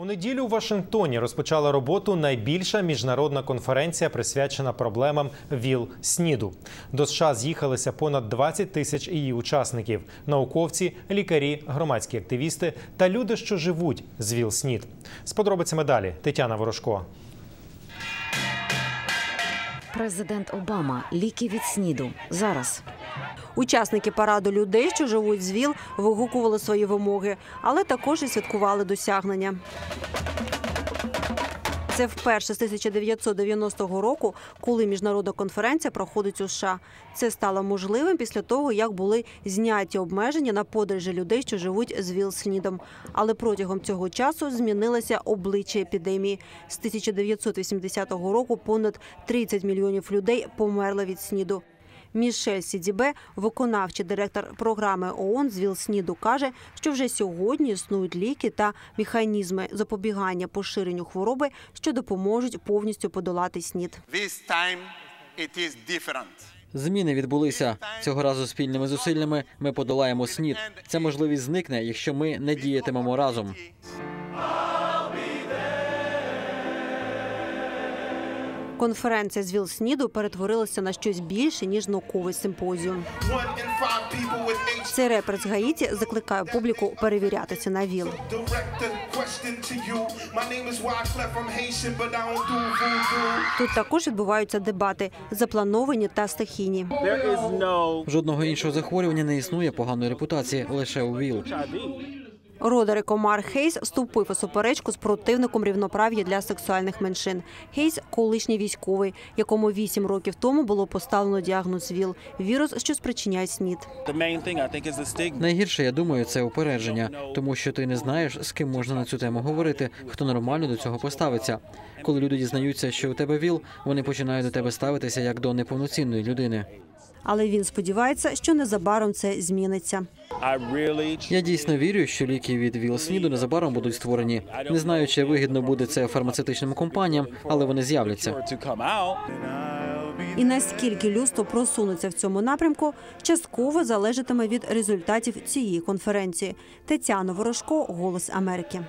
У неділю у Вашингтоні розпочала роботу найбільша міжнародна конференція, присвячена проблемам ВІЛ СНІДу. До США з'їхалися понад 20 тисяч її учасників: науковці, лікарі, громадські активісти та люди, що живуть з ВІЛ СНІД. З подробицями далі Тетяна Ворожко. Президент Обама ліки від сніду зараз. Учасники параду людей, що живуть з ВІЛ, вигукували свої вимоги, але також і святкували досягнення. Це вперше з 1990 року, коли міжнародна конференція проходить у США. Це стало можливим після того, як були зняті обмеження на подорожі людей, що живуть з ВІЛ-СНІДом. Але протягом цього часу змінилося обличчя епідемії. З 1980 року понад 30 мільйонів людей померли від СНІДу. Мішель Сідібе, виконавчий директор програми ООН з ВІЛ-СНІДу, каже, що вже сьогодні існують ліки та механізми запобігання поширенню хвороби, що допоможуть повністю подолати СНІД. Зміни відбулися цього разу спільними зусиллями. Ми подолаємо СНІД. Ця можливість зникне, якщо ми не діятимемо разом. Конференція з ВІЛ-СНІДу перетворилася на щось більше ніж науковий симпозіум. Цей репер Гаїті закликає публіку перевірятися на ВІЛ. Тут також відбуваються дебати, заплановані та стихійні. Жодного іншого захворювання не існує поганої репутації лише у ВІЛ. Родерик Омар Хейс вступив у суперечку з противником рівноправ'я для сексуальних меншин. Хейс – колишній військовий, якому вісім років тому було поставлено діагноз ВІЛ – вірус, що спричиняє СНІД. Найгірше, я думаю, це упередження, тому що ти не знаєш, з ким можна на цю тему говорити, хто нормально до цього поставиться. Коли люди дізнаються, що у тебе ВІЛ, вони починають до тебе ставитися як до неповноцінної людини. Але він сподівається, що незабаром це зміниться. Я дійсно вірю, що ліки від ВІЛ-СНІДу незабаром будуть створені. Не знаю, чи вигідно буде це фармацевтичним компаніям, але вони з'являться. І наскільки люсто просунеться в цьому напрямку, частково залежатиме від результатів цієї конференції. Тетяна Ворожко, Голос Америки.